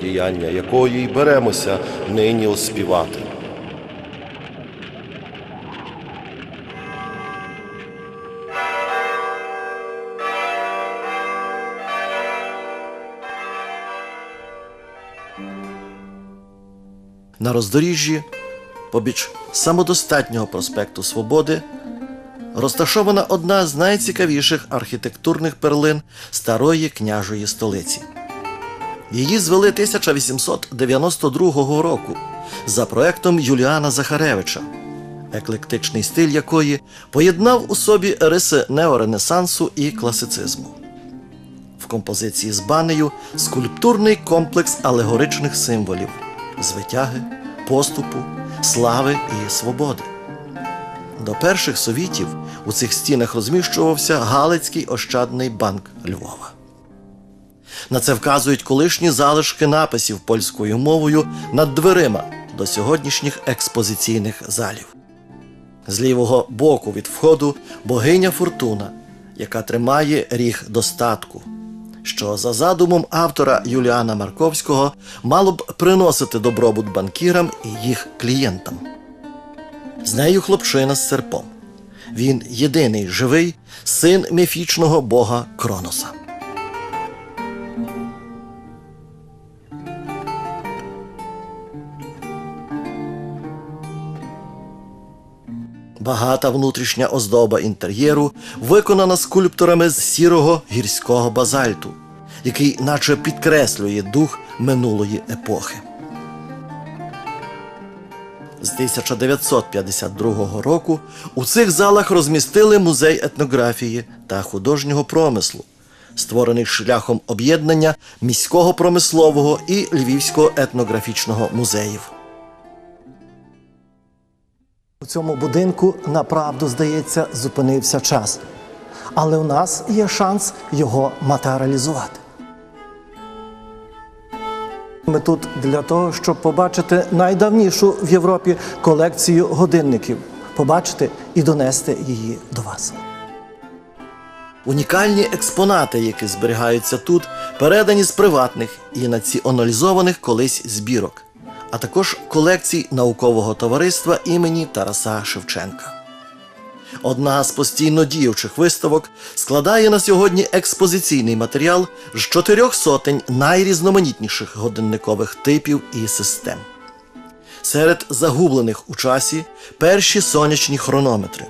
діяння якої й беремося нині оспівати. На роздоріжжі, побіч самодостатнього проспекту Свободи, розташована одна з найцікавіших архітектурних перлин старої княжої столиці. Її звели 1892 року за проектом Юліана Захаревича, еклектичний стиль якої поєднав у собі риси неоренесансу і класицизму. В композиції з банею скульптурний комплекс алегоричних символів звитяги, поступу, слави і свободи. До перших совітів у цих стінах розміщувався Галицький Ощадний банк Львова. На це вказують колишні залишки написів польською мовою над дверима до сьогоднішніх експозиційних залів. З лівого боку від входу богиня Фортуна, яка тримає ріг достатку, що за задумом автора Юліана Марковського мало б приносити добробут банкірам і їх клієнтам. З нею хлопчина з серпом. Він єдиний живий син міфічного бога Кроноса. Багата внутрішня оздоба інтер'єру виконана скульпторами з сірого гірського базальту, який наче підкреслює дух минулої епохи. З 1952 року у цих залах розмістили музей етнографії та художнього промислу, створений шляхом об'єднання міського промислового і львівського етнографічного музеїв. У цьому будинку направду, здається, зупинився час. Але у нас є шанс його матеріалізувати. Ми тут для того, щоб побачити найдавнішу в Європі колекцію годинників, побачити і донести її до вас. Унікальні експонати, які зберігаються тут, передані з приватних і націоналізованих колись збірок, а також колекцій наукового товариства імені Тараса Шевченка. Одна з постійно діючих виставок складає на сьогодні експозиційний матеріал з чотирьох сотень найрізноманітніших годинникових типів і систем. Серед загублених у часі перші сонячні хронометри.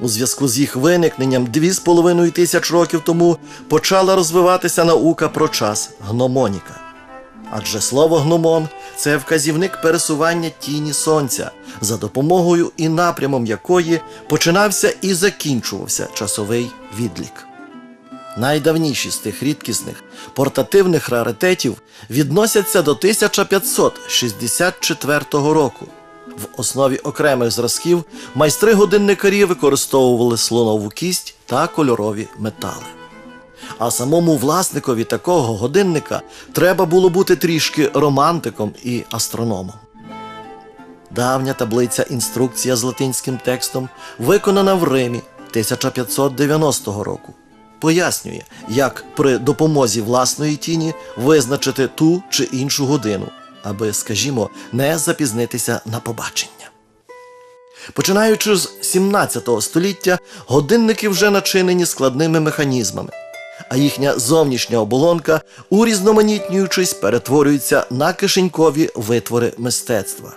У зв'язку з їх виникненням 2,5 тисяч років тому почала розвиватися наука про час гномоніка. Адже слово гномон це вказівник пересування тіні сонця, за допомогою і напрямом якої починався і закінчувався часовий відлік. Найдавніші з тих рідкісних портативних раритетів відносяться до 1564 року. В основі окремих зразків майстри годинникарі використовували слонову кість та кольорові метали. А самому власникові такого годинника треба було бути трішки романтиком і астрономом. Давня таблиця інструкція з латинським текстом виконана в Римі 1590 року. Пояснює, як при допомозі власної тіні визначити ту чи іншу годину, аби, скажімо, не запізнитися на побачення. Починаючи з 17 століття, годинники вже начинені складними механізмами, а їхня зовнішня оболонка, урізноманітнюючись, перетворюється на кишенькові витвори мистецтва.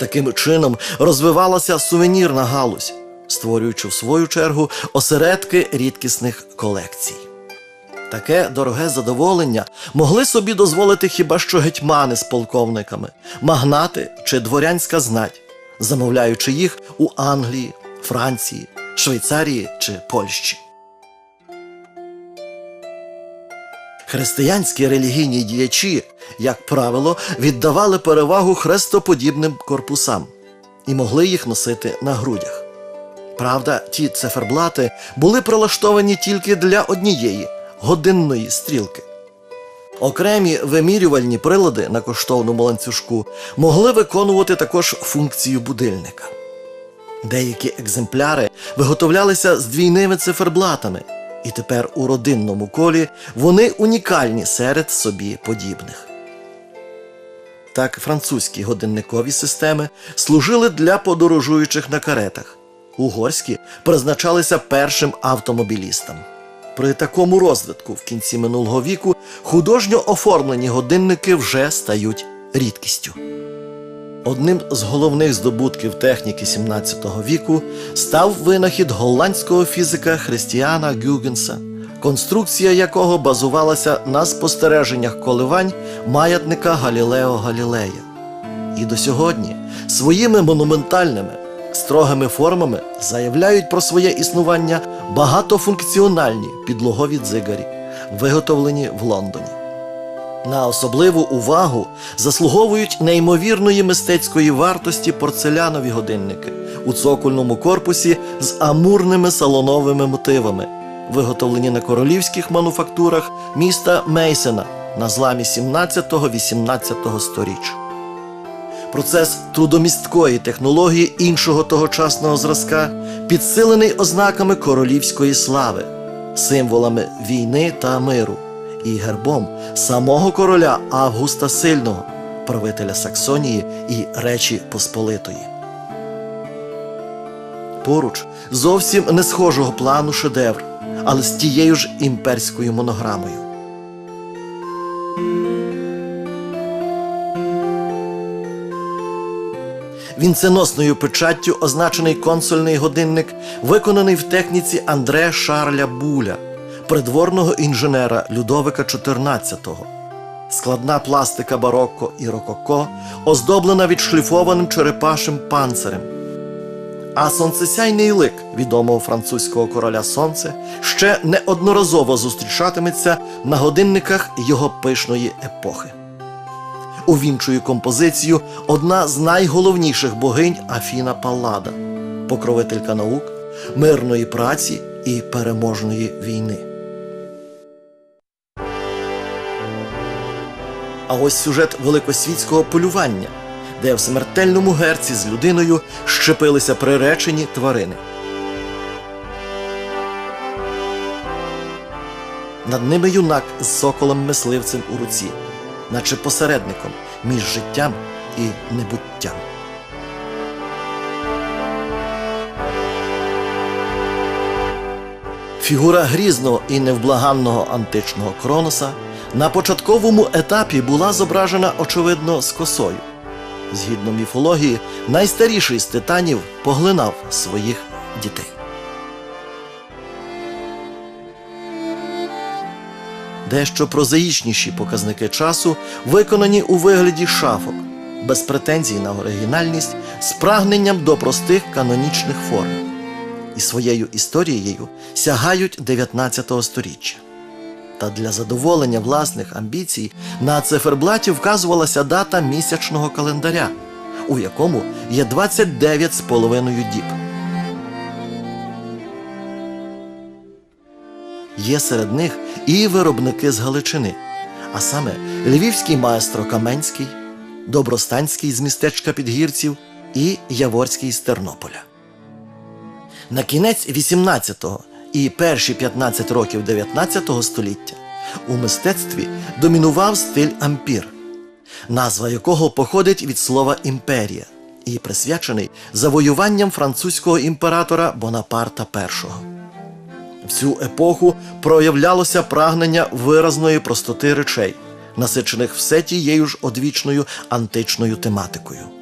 Таким чином розвивалася сувенірна галузь, створюючи в свою чергу осередки рідкісних колекцій. Таке дороге задоволення могли собі дозволити хіба що гетьмани з полковниками, магнати чи дворянська знать, замовляючи їх у Англії, Франції, Швейцарії чи Польщі. Християнські релігійні діячі, як правило, віддавали перевагу хрестоподібним корпусам і могли їх носити на грудях. Правда, ті циферблати були прилаштовані тільки для однієї годинної стрілки. Окремі вимірювальні прилади на коштовному ланцюжку могли виконувати також функцію будильника. Деякі екземпляри виготовлялися з двійними циферблатами, і тепер у родинному колі вони унікальні серед собі подібних. Так, французькі годинникові системи служили для подорожуючих на каретах, угорські призначалися першим автомобілістам. При такому розвитку в кінці минулого віку художньо оформлені годинники вже стають рідкістю. Одним з головних здобутків техніки 17 віку став винахід голландського фізика Христіана Гюгенса, конструкція якого базувалася на спостереженнях коливань маятника Галілео Галілея. І до сьогодні своїми монументальними, строгими формами заявляють про своє існування багатофункціональні підлогові дзигарі, виготовлені в Лондоні. На особливу увагу заслуговують неймовірної мистецької вартості порцелянові годинники у цокольному корпусі з амурними салоновими мотивами, виготовлені на королівських мануфактурах міста Мейсена на зламі 17-18 сторіч. Процес трудомісткої технології іншого тогочасного зразка підсилений ознаками королівської слави, символами війни та миру і гербом самого короля Августа Сильного, правителя Саксонії і Речі Посполитої. Поруч зовсім не схожого плану шедевр, але з тією ж імперською монограмою. Вінценосною печаттю означений консольний годинник, виконаний в техніці Андре Шарля Буля, придворного інженера Людовика XIV. Складна пластика барокко і рококо, оздоблена відшліфованим черепашим панцирем. А сонцесяйний лик відомого французького короля Сонце ще неодноразово зустрічатиметься на годинниках його пишної епохи увінчує композицію одна з найголовніших богинь Афіна Паллада, покровителька наук, мирної праці і переможної війни. А ось сюжет великосвітського полювання, де в смертельному герці з людиною щепилися приречені тварини. Над ними юнак з соколом мисливцем у руці, наче посередником між життям і небуттям. Фігура грізного і невблаганного античного Кроноса на початковому етапі була зображена очевидно з косою. Згідно міфології, найстаріший з титанів поглинав своїх дітей. Дещо прозаїчніші показники часу виконані у вигляді шафок, без претензій на оригінальність, з прагненням до простих канонічних форм. І своєю історією сягають 19 століття. Та для задоволення власних амбіцій на циферблаті вказувалася дата місячного календаря, у якому є 29 з половиною діб. Є серед них і виробники з Галичини, а саме львівський маестро Каменський, Добростанський з містечка Підгірців і Яворський з Тернополя. На кінець 18-го і перші 15 років 19 століття у мистецтві домінував стиль ампір, назва якого походить від слова імперія і присвячений завоюванням французького імператора Бонапарта І. В цю епоху проявлялося прагнення виразної простоти речей, насичених все тією ж одвічною античною тематикою.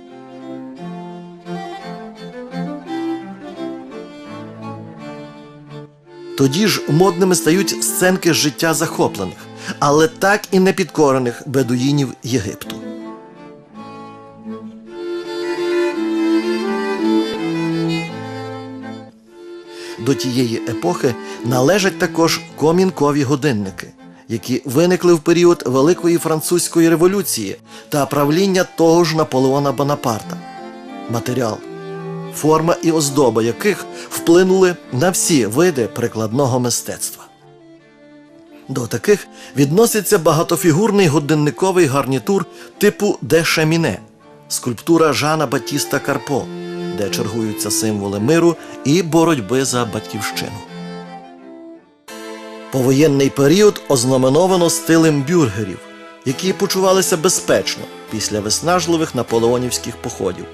Тоді ж модними стають сценки життя захоплених, але так і непідкорених бедуїнів Єгипту. До тієї епохи належать також комінкові годинники, які виникли в період Великої французької революції та правління того ж Наполеона Бонапарта. Матеріал, форма і оздоба яких вплинули на всі види прикладного мистецтва. До таких відноситься багатофігурний годинниковий гарнітур типу де Шаміне, скульптура Жана Батіста Карпо, де чергуються символи миру і боротьби за батьківщину. Повоєнний період ознаменовано стилем бюргерів, які почувалися безпечно після виснажливих наполеонівських походів,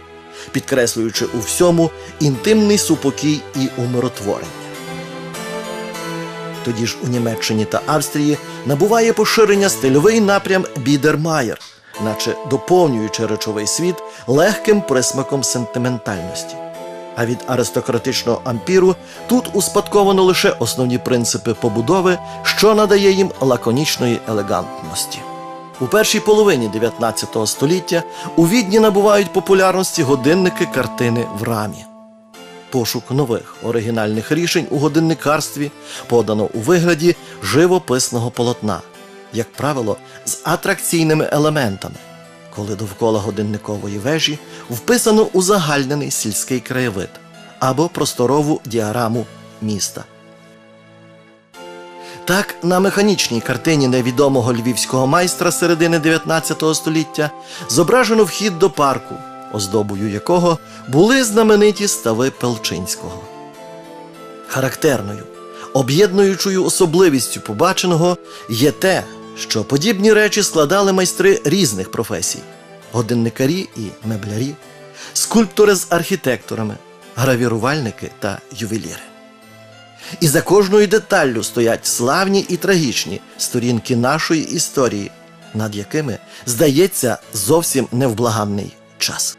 підкреслюючи у всьому інтимний супокій і умиротворення. Тоді ж у Німеччині та Австрії набуває поширення стильовий напрям Бідермаєр, наче доповнюючи речовий світ легким присмаком сентиментальності. А від аристократичного ампіру тут успадковано лише основні принципи побудови, що надає їм лаконічної елегантності. У першій половині 19 століття у Відні набувають популярності годинники картини в рамі. Пошук нових оригінальних рішень у годинникарстві подано у вигляді живописного полотна, як правило, з атракційними елементами, коли довкола годинникової вежі вписано узагальнений сільський краєвид або просторову діараму міста. Так, на механічній картині невідомого львівського майстра середини 19 століття зображено вхід до парку, оздобою якого були знамениті стави Пелчинського. Характерною, об'єднуючою особливістю побаченого є те, що подібні речі складали майстри різних професій: годинникарі і меблярі, скульптори з архітекторами, гравірувальники та ювеліри. І за кожною деталлю стоять славні і трагічні сторінки нашої історії, над якими, здається, зовсім невблаганний час.